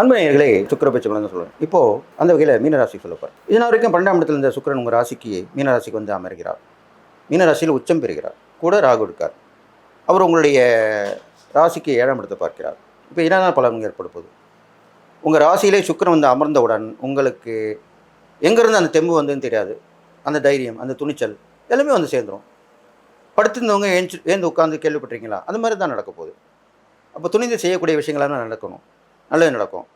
அன்பனையர்களே நேயர்களே சுக்கர பேச்சு பலன் சொல்லுவேன் இப்போ அந்த வகையில் மீனராசி சொல்லப்பார் இதனால் வரைக்கும் பன்னெண்டாம் இடத்துல இருந்த சுக்கிரன் உங்கள் ராசிக்கு மீனராசிக்கு வந்து அமர்கிறார். மீனராசியில் உச்சம் பெறுகிறார். கூட ராகு எடுக்கார் அவர் உங்களுடைய ராசிக்கு ஏழாம் இடத்தை பார்க்கிறார். இப்போ என்னென்ன பலன் ஏற்படுப்போது உங்கள் ராசியிலே சுக்கிரன் வந்து அமர்ந்தவுடன் உங்களுக்கு எங்கேருந்து அந்த தெம்பு வந்துன்னு தெரியாது. அந்த தைரியம் அந்த துணிச்சல் எல்லாமே வந்து சேர்ந்துரும். படுத்திருந்தவங்க ஏஞ்சி ஏந்து உட்காந்து கேள்விப்பட்டிருக்கீங்களா? அந்த மாதிரி தான் நடக்க போகுது. அப்போ துணிந்து செய்யக்கூடிய விஷயங்கள்லாம் நடக்கணும். நல்லது நடக்கும்.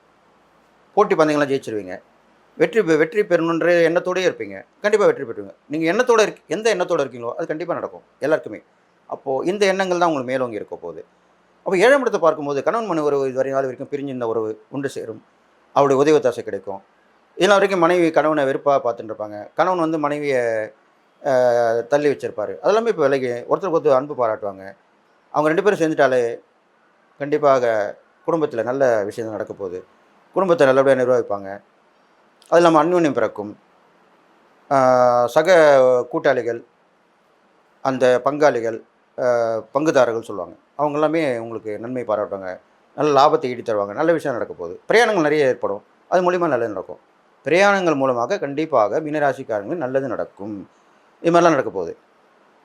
போட்டி பந்தயங்கள்லாம் ஜெயிச்சிருவீங்க. வெற்றி பெ- வெற்றி பெறணுன்ற எண்ணத்தோடயே இருப்பீங்க. கண்டிப்பாக வெற்றி பெறுவீங்க நீங்கள் எண்ணத்தோடு இருக் எந்த எண்ணத்தோடு இருக்கீங்களோ அது கண்டிப்பாக நடக்கும். எல்லாருக்குமே. அப்போது இந்த எண்ணங்கள் தான் உங்களுக்கு மேலோங்கி இருக்க போகுது. அப்போ ஏழாம் இடத்தை பார்க்கும்போது கணவன் மனை உறவு இதுவரை நாள் வரைக்கும் பிரிஞ்சு இந்த உறவு உண்டு சேரும். அவருடைய உதவி ஒத்தாசை கிடைக்கும். இதனால் வரைக்கும் மனைவி கணவனை வெறுப்பாக பார்த்துட்டு இருப்பாங்க. கணவன் வந்து மனைவியை தள்ளி வச்சிருப்பார். அதெல்லாமே இப்போ விலகி ஒருத்தருக்கு ஒருத்தர் அன்பு பாராட்டுவாங்க. அவங்க ரெண்டு பேரும் சேர்ந்துட்டாலே கண்டிப்பாக குடும்பத்தில் நல்ல விஷயங்கள் நடக்க போகுது குடும்பத்தை நல்லபடியாக நிர்வகிப்பாங்க. அது இல்லாமல் அந்யோன்யம் பிறக்கும். சக கூட்டாளிகள் அந்த பங்காளிகள் பங்குதாரர்கள் சொல்லுவாங்க. அவங்க எல்லாமே உங்களுக்கு நன்மை பாராட்டுவாங்க. நல்ல லாபத்தை ஈட்டி தருவாங்க. நல்ல விஷயம் நடக்க போகுது பிரயாணங்கள் நிறைய ஏற்படும். அது மூலிமா நல்லது நடக்கும். பிரயாணங்கள் மூலமாக கண்டிப்பாக மீனராசிக்காரங்களுக்கு நல்லது நடக்கும். இது மாதிரிலாம் நடக்க போகுது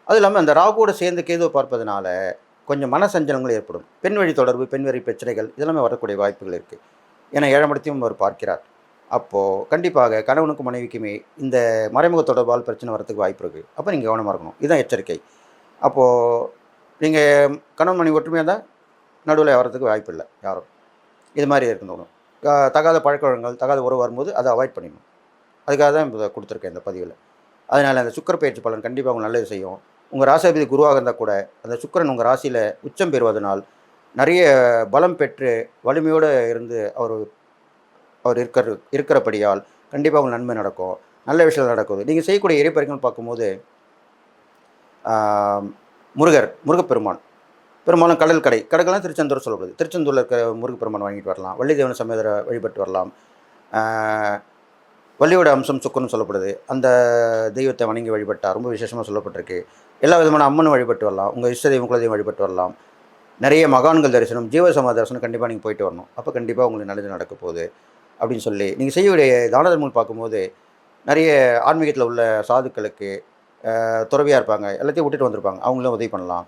அது இல்லாமல் அந்த ராகுவோட சேர்ந்து கேதுவை பார்ப்பதனால கொஞ்சம் மனசஞ்சலங்கள் ஏற்படும். பெண் வழி தொடர்பு பெண் வழி பிரச்சனைகள் இதெல்லாமே வரக்கூடிய வாய்ப்புகள் இருக்குது ஏன்னா ஏழமடத்தையும் அவர் பார்க்கிறார். அப்போது கண்டிப்பாக கணவனுக்கும் மனைவிக்குமே இந்த மறைமுக தொடர்பால் பிரச்சனை வரத்துக்கு வாய்ப்பு இருக்குது அப்போ நீங்கள் கவனமாக இருக்கணும். இதுதான் எச்சரிக்கை. அப்போது நீங்கள் கணவன் மனைவி ஒற்றுமையாக தான் நடுவில் வரத்துக்கு வாய்ப்பு இல்லை யாரும். இது மாதிரி இருக்கணும் தகாத பழக்க தகாத உறவு வரும்போது அதை அவாய்ட் பண்ணிடணும். அதுக்காக தான் கொடுத்துருக்கேன் இந்த பதிவில். அதனால் அந்த சுக்கர பயிற்சி பலன் கண்டிப்பாக அவங்க நல்லது செய்யும். உங்கள் ராசாபதி குருவாக இருந்தால் கூட அந்த சுக்கிரன் உங்கள் ராசியில் உச்சம் பெறுவதனால் நிறைய பலம் பெற்று வலிமையோடு இருந்து அவர் அவர் இருக்கிற இருக்கிறபடியால் கண்டிப்பாக உங்களுக்கு நன்மை நடக்கும். நல்ல விஷயம் நடக்குது. நீங்கள் செய்யக்கூடிய இறைப்பறிகள் பார்க்கும்போது முருகர் முருகப்பெருமான். பெரும்பாலும் கடல் கடை கடைக்கெல்லாம் திருச்செந்தூர் சொல்லப்படுது. திருச்செந்தூரில் இருக்கிற முருகப்பெருமான் வாங்கிட்டு வரலாம். வள்ளி தேவன சமேதரை வழிபட்டு வரலாம். வள்ளியோட அம்சம் சுக்கன்னு சொல்லப்படுது. அந்த தெய்வத்தை வணங்கி வழிபட்டால் ரொம்ப விசேஷமாக சொல்லப்பட்டிருக்கு. எல்லா விதமான அம்மனும் வழிபட்டு வரலாம். உங்கள் இஷ்ட தெய்வம் குலதெய்வம் வழிபட்டு வரலாம். நிறைய மகான்கள் தரிசனம் ஜீவசமா தரிசனம் கண்டிப்பாக நீங்கள் போயிட்டு வரணும். அப்போ கண்டிப்பாக உங்களுக்கு நல்லது நடக்க போகுது அப்படின்னு சொல்லி நீங்கள் செய்யக்கூடிய தான தர்மங்கள் பார்க்கும்போது நிறைய ஆன்மீகத்தில் உள்ள சாதுக்களுக்கு துறவியாக இருப்பாங்க. எல்லாத்தையும் விட்டுட்டு வந்திருப்பாங்க. அவங்களும் உதவி பண்ணலாம்.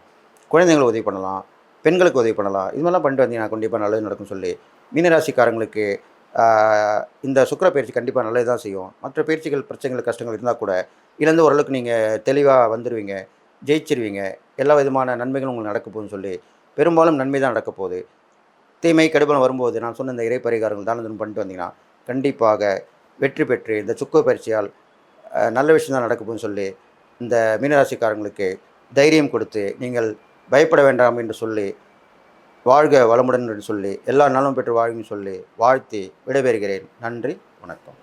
குழந்தைங்களுக்கு உதவி பண்ணலாம். பெண்களுக்கு உதவி பண்ணலாம். இது மாதிரிலாம் பண்ணிட்டு வந்தீங்கன்னா கண்டிப்பாக நல்லது நடக்கும் சொல்லி மீனராசிக்காரங்களுக்கு இந்த சுக்கர பயிற்சி கண்டிப்பாக நல்லது தான் செய்யும். மற்ற பயிற்சிகள் பிரச்சனைகள் கஷ்டங்கள் இருந்தால் கூட இழந்து ஓரளவுக்கு நீங்கள் தெளிவாக வந்துடுவீங்க ஜெயிச்சிருவீங்க. எல்லா விதமான நன்மைகளும் உங்களுக்கு நடக்க போகுதுன்னு சொல்லி பெரும்பாலும் நன்மை தான் நடக்க போகுது. தீமை கடுபலம் வரும்போது நான் சொன்ன இந்த இறை பரிகாரங்கள் தான பண்ணிட்டு வந்தீங்கன்னா கண்டிப்பாக வெற்றி பெற்று இந்த சுக்க பயிற்சியால் நல்ல விஷயம் தான் நடக்க போகுதுன்னு சொல்லி இந்த மீனராசிக்காரங்களுக்கு தைரியம் கொடுத்து நீங்கள் பயப்பட வேண்டாம் என்று சொல்லி வாழ்க வளமுடன் என்று சொல்லி எல்லா நலமும் பெற்று வாழ்கன்னு சொல்லி வாழ்த்தி விடைபெறுகிறேன். நன்றி வணக்கம்.